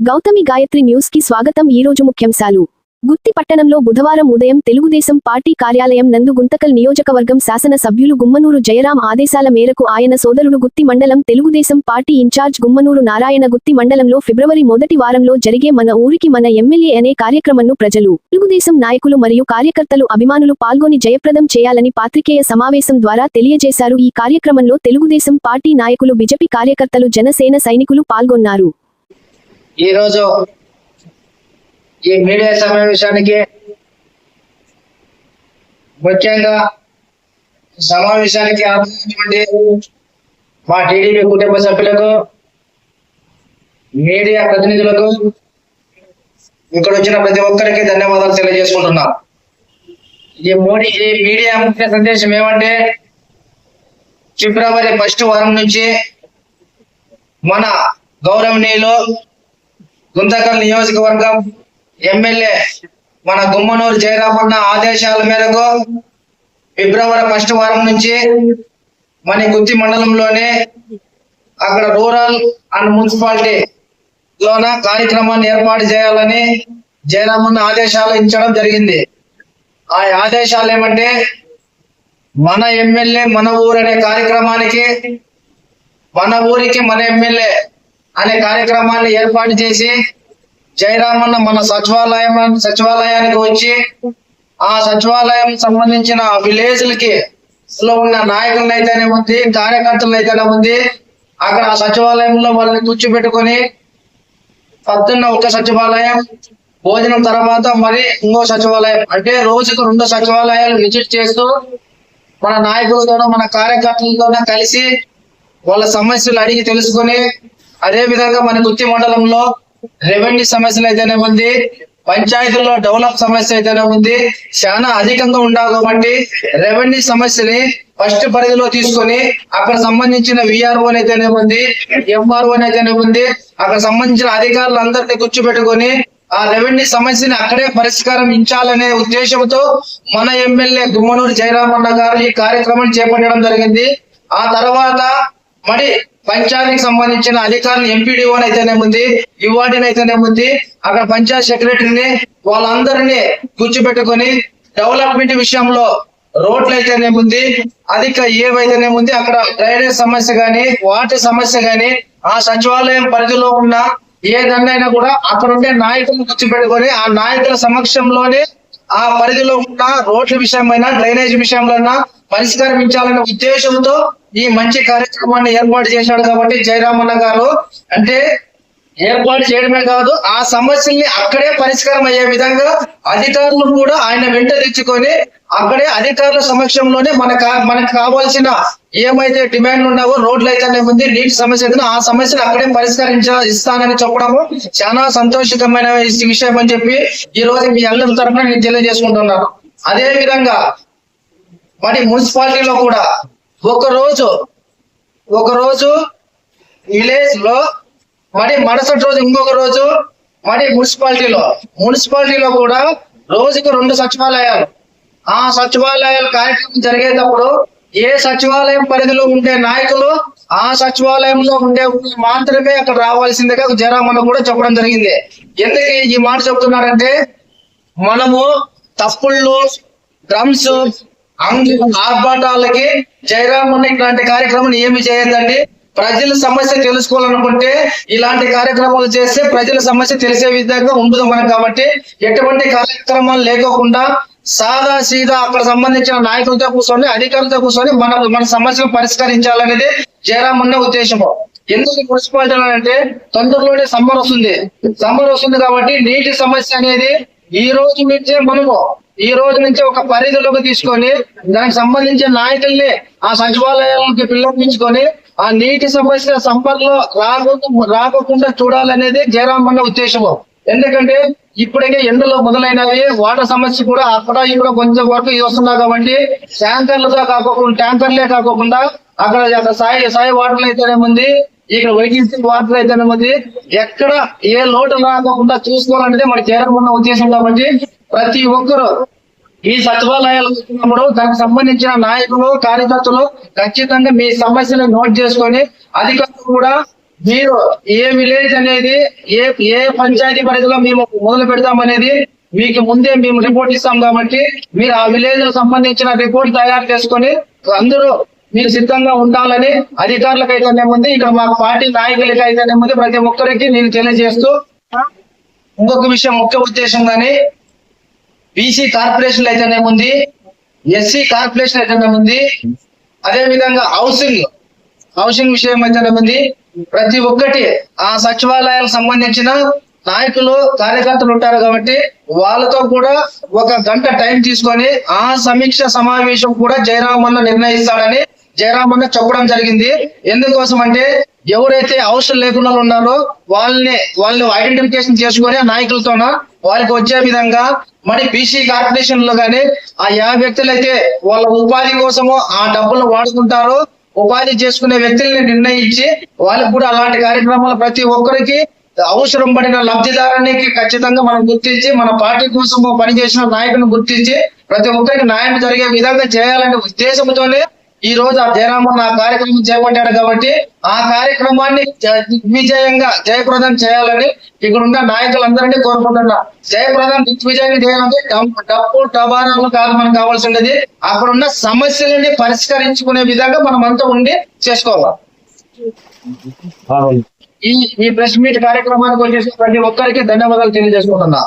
గౌతమి గాయత్రి న్యూస్కి స్వాగతం ఈ రోజు ముఖ్యాంశాలు. గుత్తి పట్టణంలో బుధవారం ఉదయం తెలుగుదేశం పార్టీ కార్యాలయం నందు గుంతకల్ నియోజకవర్గం శాసన సభ్యులు గుమ్మనూరు జయరాం ఆదేశాల మేరకు ఆయన సోదరుడు గుత్తి మండలం Telugu Desam party in charge Gummanur Narayana Gooty మండలంలో ఫిబ్రవరి మొదటి వారంలో జరిగే మన ఊరికి మన ఎమ్మెల్యే అనే కార్యక్రమంను ప్రజలు తెలుగుదేశం నాయకులు మరియు కార్యకర్తలు అభిమానులు పాల్గొని జయప్రదం చేయాలని పాత్రికేయ సమావేశం ద్వారా తెలియజేశారు. ఈ కార్యక్రమంలో తెలుగుదేశం పార్టీ నాయకులు బిజెపి కార్యకర్తలు జనసేన సైనికులు పాల్గొన్నారు. ఈ రోజు ఈ మీడియా సమావేశానికి ముఖ్యంగా సమావేశానికి ఆహ్వానించినటువంటి మా టీడీపీ కుటుంబ సభ్యులకు మీడియా ప్రతినిధులకు ఇక్కడ వచ్చిన ప్రతి ఒక్కరికి ధన్యవాదాలు తెలియజేసుకుంటున్నాం. ఈ మోడీ ఈ మీడియా ముఖ్య సందేశం ఏమంటే ఫిబ్రవరి ఫస్ట్ వారం నుంచి మన గౌరవనీయులు గుంతకల్ నియోజకవర్గం ఎమ్మెల్యే మన గుమ్మనూరు జయరామన్న ఆదేశాల మేరకు ఫిబ్రవరి ఫస్ట్ వారం నుంచి మన గుత్తి మండలంలోనే అక్కడ రూరల్ అండ్ మున్సిపాలిటీ లోన కార్యక్రమాన్ని ఏర్పాటు చేయాలని జయరామన్న ఆదేశాలు ఇచ్చడం జరిగింది. ఆ ఆదేశాలు ఏమంటే మన ఎమ్మెల్యే మన ఊరు అనే కార్యక్రమానికి మన ఊరికి మన ఎమ్మెల్యే అనే కార్యక్రమాన్ని ఏర్పాటు చేసి జయరామన్న మన సచివాలయం సచివాలయానికి వచ్చి ఆ సచివాలయం సంబంధించిన విలేజ్లకి లో ఉన్న నాయకులను అయితేనే ఉంది కార్యకర్తలు అయితేనే ఉంది. అక్కడ ఆ సచివాలయంలో వాళ్ళని కూర్చోబెట్టుకొని పొద్దున్న ఒక సచివాలయం భోజనం తర్వాత మరి ఇంకో సచివాలయం. అంటే రోజుకు రెండు సచివాలయాలు విజిట్ చేస్తూ మన నాయకులతోనూ మన కార్యకర్తలతోనూ కలిసి వాళ్ళ సమస్యలు అడిగి తెలుసుకొని అదే విధంగా మన గుత్తి మండలంలో రెవెన్యూ సమస్యలు అయితేనే ఉంది పంచాయతీల్లో డెవలప్ సమస్య అయితేనే ఉంది చాలా అధికంగా ఉండాలి కాబట్టి రెవెన్యూ సమస్యని ఫస్ట్ పరిధిలో తీసుకొని అక్కడ సంబంధించిన విఆర్ఓ అయితేనే ఉంది ఎంఆర్ఓ అయితేనే ఉంది అక్కడ సంబంధించిన అధికారులు అందరినీ కూర్చోబెట్టుకొని ఆ రెవెన్యూ సమస్యని అక్కడే పరిష్కారం ఇచ్చాలనే ఉద్దేశంతో మన ఎమ్మెల్యే గుమ్మనూరు జయరామన్న గారు ఈ కార్యక్రమం చేపట్టడం జరిగింది. ఆ తర్వాత మరి పంచాయతీకి సంబంధించిన అధికారులు ఎంపీడీఓ అయితేనే ఉంది యువాడిని అయితేనే ఉంది అక్కడ పంచాయత్ సెక్రటరీని వాళ్ళందరినీ కూర్చోబెట్టుకొని డెవలప్మెంట్ విషయంలో రోడ్లు అయితేనే ఉంది అధిక ఏవైతేనే ఉంది అక్కడ డ్రైనేజ్ సమస్య గాని వాటర్ సమస్య గాని ఆ సచివాలయం పరిధిలో ఉన్న ఏదన్నైనా కూడా అక్కడ ఉండే నాయకులను కూర్చోబెట్టుకొని ఆ నాయకుల సమక్షంలోనే ఆ పరిధిలో ఉన్న రోడ్ల విషయమైనా డ్రైనేజ్ విషయంలో పరిష్కరించాలనే ఉద్దేశంతో ఈ మంచి కార్యక్రమాన్ని ఏర్పాటు చేశాడు కాబట్టి జయరామన్న గారు. అంటే ఏర్పాటు చేయడమే కాదు ఆ సమస్యల్ని అక్కడే పరిష్కారం అయ్యే విధంగా అధికారులు కూడా ఆయన వెంట తెచ్చుకొని అక్కడే అధికారుల సమక్షంలోనే మన మనకు కావాల్సిన ఏమైతే డిమాండ్ ఉన్నావో రోడ్లు అయితేనే ఉంది నీటి సమస్య అయితే ఆ సమస్యను అక్కడే పరిష్కరించ ఇస్తానని చెప్పడము చాలా సంతోషకరమైన విషయం అని చెప్పి ఈ రోజు మీ అందరి తరఫున నేను తెలియజేసుకుంటున్నాను. అదే విధంగా మరి మున్సిపాలిటీలో కూడా ఒక రోజు ఒక రోజు విలేజ్లో మరి మరుసటి రోజు ఇంకొక రోజు మరి మున్సిపాలిటీలో. మున్సిపాలిటీలో కూడా రోజుకు రెండు సచివాలయాలు. ఆ సచివాలయాల కార్యక్రమం జరిగేటప్పుడు ఏ సచివాలయం పరిధిలో ఉండే నాయకులు ఆ సచివాలయంలో ఉండే మాత్రమే అక్కడ రావాల్సిందిగా జరామన్న కూడా చెప్పడం జరిగింది. ఎందుకు ఈ మాట చెప్తున్నారంటే మనము తప్పుళ్ళు డ్రమ్స్ ఆర్భాటాలకి జయరామన్న ఇట్లాంటి కార్యక్రమం ఏమి చేయదండి ప్రజల సమస్య తెలుసుకోవాలనుకుంటే ఇలాంటి కార్యక్రమాలు చేస్తే ప్రజల సమస్య తెలిసే విధంగా ఉండదు మనం కాబట్టి ఎటువంటి కార్యక్రమాలు లేకోకుండా సాదా సీదా అక్కడ సంబంధించిన నాయకులతో కూర్చొని అధికారులతో కూర్చొని మన మన సమస్యలు పరిష్కరించాలనేది జయరామన్న ఉద్దేశము. ఎందుకు మున్సిపాలిటీ అంటే తొందరలోనే సమ్మర్ వస్తుంది. సమ్మర్ వస్తుంది కాబట్టి నీటి సమస్య అనేది ఈ రోజు నుంచే మనము ఈ రోజు నుంచి ఒక పరిధిలోకి తీసుకొని దానికి సంబంధించిన నాయకుల్ని ఆ సచివాలయాలకి పిల్లపించుకొని ఆ నీటి సమస్య సంపర్లో రాకుండా రాకుండా చూడాలనేది జయరామన్న ఉద్దేశము. ఎందుకంటే ఇప్పటికే ఎండలో మొదలైనవి వాటర్ సమస్య కూడా అక్కడ ఇక్కడ కొంచెం వరకు వస్తున్నా కాబట్టి ట్యాంకర్లుగా కాకోకుండా ట్యాంకర్లే కాకోకుండా అక్కడ అక్కడ సాయి సాయి వాటర్ అయితేనే ఉంది ఇక్కడ వైద్య వాటర్ అయితేనే ఉంది ఎక్కడ ఏ లోటు రాకుండా చూసుకోవాలనేది మన చేరకున్న ఉద్దేశం కాబట్టి ప్రతి ఒక్కరు ఈ సచివాలయాలు వచ్చినప్పుడు దానికి సంబంధించిన నాయకులు కార్యకర్తలు ఖచ్చితంగా మీ సమస్యలు నోట్ చేసుకొని అధికారులు కూడా మీరు ఏ విలేజ్ అనేది ఏ ఏ పంచాయతీ పరిధిలో మేము మొదలు పెడతామనేది మీకు ముందే మేము రిపోర్ట్ ఇస్తాం కాబట్టి మీరు ఆ విలేజ్ సంబంధించిన రిపోర్ట్ తయారు చేసుకొని అందరూ మీరు సిద్ధంగా ఉండాలని అధికారులకు అయితేనే ఉంది ఇక్కడ మా పార్టీ నాయకులకి అయితేనే ఉంది ప్రతి ఒక్కరికి నేను తెలియజేస్తూ ఇంకొక విషయం ముఖ్య ఉద్దేశం కానీ బీసీ కార్పొరేషన్ అయితేనేముంది ఎస్సీ కార్పొరేషన్ అయితేనేముంది అదే విధంగా హౌసింగ్ హౌసింగ్ విషయం అయితేనేముంది ప్రతి ఒక్కటి ఆ సచివాలయాలకు సంబంధించిన నాయకులు కార్యకర్తలు ఉంటారు కాబట్టి వాళ్ళతో కూడా ఒక గంట టైం తీసుకొని ఆ సమీక్ష సమావేశం కూడా జయరామన్న నిర్ణయిస్తాడని జయరామన్న చెప్పడం జరిగింది. ఎందుకోసం అంటే ఎవరైతే అవసరం లేకుండా ఉన్నారో వాళ్ళని వాళ్ళని ఐడెంటిఫికేషన్ చేసుకొని ఆ నాయకులతోన వారికి వచ్చే విధంగా మరి బీసీ కార్పొరేషన్లో కానీ ఆ యా వ్యక్తులైతే వాళ్ళ ఉపాధి కోసము ఆ డబ్బులు వాడుకుంటారో. ఉపాధి చేసుకునే వ్యక్తుల్ని నిర్ణయించి వాళ్ళకి కూడా అలాంటి కార్యక్రమాలు ప్రతి ఒక్కరికి అవసరం పడిన లబ్ధిదారునికి ఖచ్చితంగా మనం గుర్తించి మన పార్టీ కోసం పనిచేసిన నాయకుని గుర్తించి ప్రతి ఒక్కరికి న్యాయం జరిగే విధంగా చేయాలనే ఉద్దేశంతోనే ఈ రోజు ఆ జయరామన్ ఆ కార్యక్రమం చేపట్టాడు కాబట్టి ఆ కార్యక్రమాన్ని దిగ్విజయంగా జయప్రదం చేయాలని ఇక్కడ ఉన్న నాయకులందరినీ కోరుకుంటున్నా. జయప్రదం దిగ్విజయంగా చేయాలంటే డప్పు టబారాలు కాదు మనకు కావాల్సింది అక్కడ ఉన్న సమస్యలని పరిష్కరించుకునే విధంగా మనం అంతా ఉండి చేసుకోవాలి. ఈ ఈ ప్రెస్ మీట్ కార్యక్రమానికి వచ్చేసి ప్రతి ఒక్కరికి ధన్యవాదాలు తెలియజేసుకుంటున్నా.